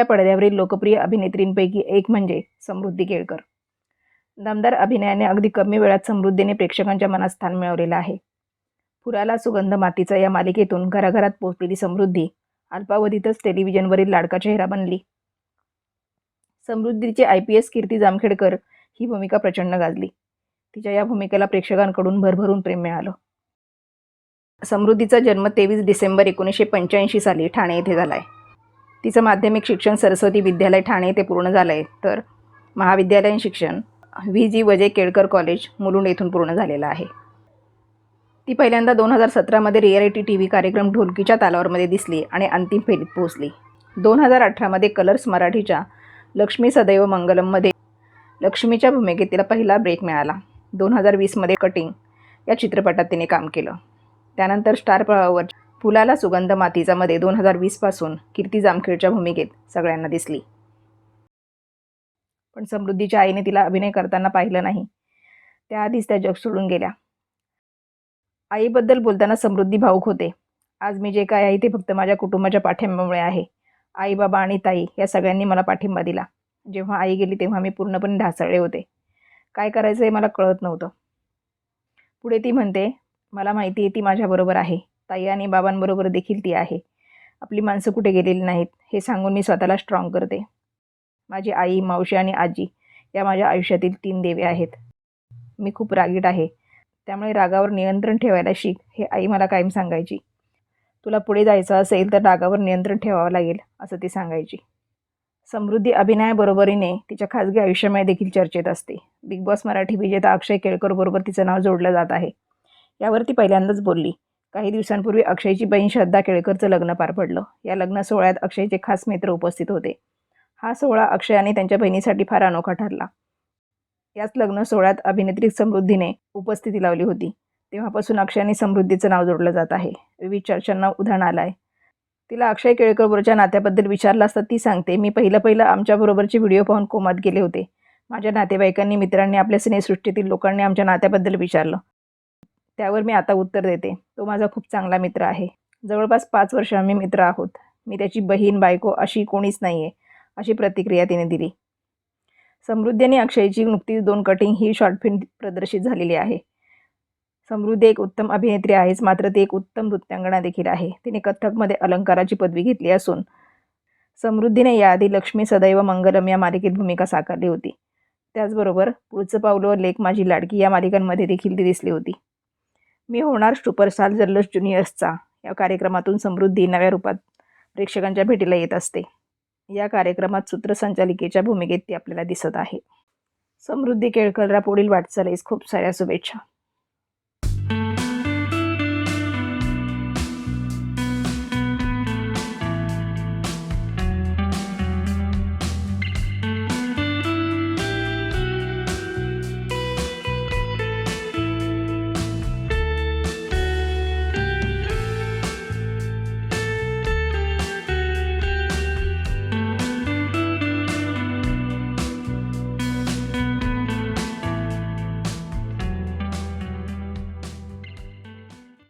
या पडद्यावरील लोकप्रिय अभिनेत्रींपैकी एक म्हणजे समृद्धी केळकर. दमदार अभिनयाने अगदी कमी वेळात समृद्धीने प्रेक्षकांच्या मनात स्थान मिळवलेलं आहे. फुराला सुगंध मातीचा या मालिकेतून घराघरात पोहोचलेली समृद्धी अल्पावधीतच टेलिव्हिजनवरील लाडका चेहरा बनली. समृद्धीचे I P S Kirti Jamkhedkar ही भूमिका प्रचंड गाजली. तिच्या या भूमिकेला प्रेक्षकांकडून भरभरून प्रेम मिळालं. समृद्धीचा जन्म तेवीस डिसेंबर एकोणीसशे पंच्याऐंशी साली ठाणे येथे झाला आहे तिचं माध्यमिक शिक्षण सरस्वती विद्यालय ठाणे ते पूर्ण झालं आहे. तर महाविद्यालयीन शिक्षण V G Vaze Kelkar college Mulund येथून पूर्ण झालेलं आहे. ती पहिल्यांदा दोन हजार सतरामध्ये रियालिटी टी व्ही कार्यक्रम ढोलकीच्या तालावरमध्ये दिसली आणि अंतिम फेरीत पोहोचली. दोन हजार अठरामध्ये कलर्स मराठीच्या लक्ष्मी सदैव मंगलममध्ये लक्ष्मीच्या भूमिकेत तिला पहिला ब्रेक मिळाला. दोन हजार वीसमध्ये कटिंग या चित्रपटात तिने काम केलं. त्यानंतर स्टार प्रवाहावर फुलाला सुगंध मातीचामध्ये दोन हजार वीसपासून कीर्ती जामखेडच्या भूमिकेत सगळ्यांना दिसली. पण समृद्धीच्या आईने तिला अभिनय करताना पाहिलं नाही. त्याआधीच त्या जग सोडून गेल्या. आईबद्दल बोलताना समृद्धी भाऊक होते. आज मी जे काय आहे ते फक्त माझ्या कुटुंबाच्या पाठिंब्यामुळे आहे. आई बाबा आणि ताई या सगळ्यांनी मला पाठिंबा दिला. जेव्हा आई गेली तेव्हा मी पूर्णपणे ढासळले होते. काय करायचं हे मला कळत नव्हतं. पुढे ती म्हणते मला माहिती आहे ती माझ्याबरोबर आहे. ताई आणि बाबांबरोबर देखील ती आहे. आपली माणसं कुठे गेलेली नाहीत हे सांगून मी स्वतःला स्ट्रॉंग करते. माझी आई मावशी आणि आजी या माझ्या आयुष्यातील तीन देवे आहेत. मी खूप रागीट आहे. त्यामुळे रागावर नियंत्रण ठेवायला शिक हे आई मला कायम सांगायची. तुला पुढे जायचं असेल तर रागावर नियंत्रण ठेवावं लागेल असं ती सांगायची. समृद्धी अभिनयाबरोबरीने तिच्या खाजगी आयुष्यामध्ये देखील चर्चेत असते. बिग बॉस मराठी विजेता अक्षय केळकर बरोबर तिचं नाव जोडलं जात आहे. यावर ती पहिल्यांदाच बोलली. काही दिवसांपूर्वी अक्षयची बहीण श्रद्धा केळकरचं लग्न पार पडलं. या लग्न सोहळ्यात अक्षयचे खास मित्र उपस्थित होते. हा सोहळा अक्षयाने त्यांच्या बहिणीसाठी फार अनोखा ठरला. याच लग्न सोहळ्यात अभिनेत्री समृद्धीने उपस्थिती लावली होती. तेव्हापासून अक्षयाने समृद्धीचं नाव जोडलं जात आहे. विविध चर्चांना उधाण आलं आहे तिला अक्षय केळकरबरोबरच्या नात्याबद्दल विचारलं असता ती सांगते मी पहिलं पहिलं आमच्याबरोबरचे व्हिडिओ पाहून कोमात गेले होते. माझ्या नातेवाईकांनी मित्रांनी आपल्या सिनेसृष्टीतील लोकांनी आमच्या नात्याबद्दल विचारलं. त्यावर मी आता उत्तर देते. तो माझा खूप चांगला मित्र आहे. जवळपास पाच वर्ष आम्ही मित्र आहोत. मी त्याची बहीण बायको अशी कोणीच नाही आहे अशी प्रतिक्रिया तिने दिली. समृद्धी आणि अक्षयची नुकतीच दोन कटिंग ही शॉर्ट फिल्म प्रदर्शित झालेली आहे. समृद्धी एक उत्तम अभिनेत्री आहेच मात्र ती एक उत्तम नृत्यांगणा देखील आहे. तिने कथ्थकमध्ये अलंकाराची पदवी घेतली असून समृद्धीने याआधी लक्ष्मी सदैव मंगलम या मालिकेत भूमिका साकारली होती. त्याचबरोबर पुढचं पावलं लेख माझी लाडकी या मालिकांमध्ये देखील ती दिसली होती. मी होणार सुपरस्टार जल्लोष ज्युनियर्सचा. या कार्यक्रमातून समृद्धी नव्या रूपात प्रेक्षकांच्या भेटीला येत असते. या कार्यक्रमात सूत्रसंचालिकेच्या भूमिकेत ती आपल्याला दिसत आहे. समृद्धी केळकरला पुढील वाटचालीस खूप साऱ्या शुभेच्छा.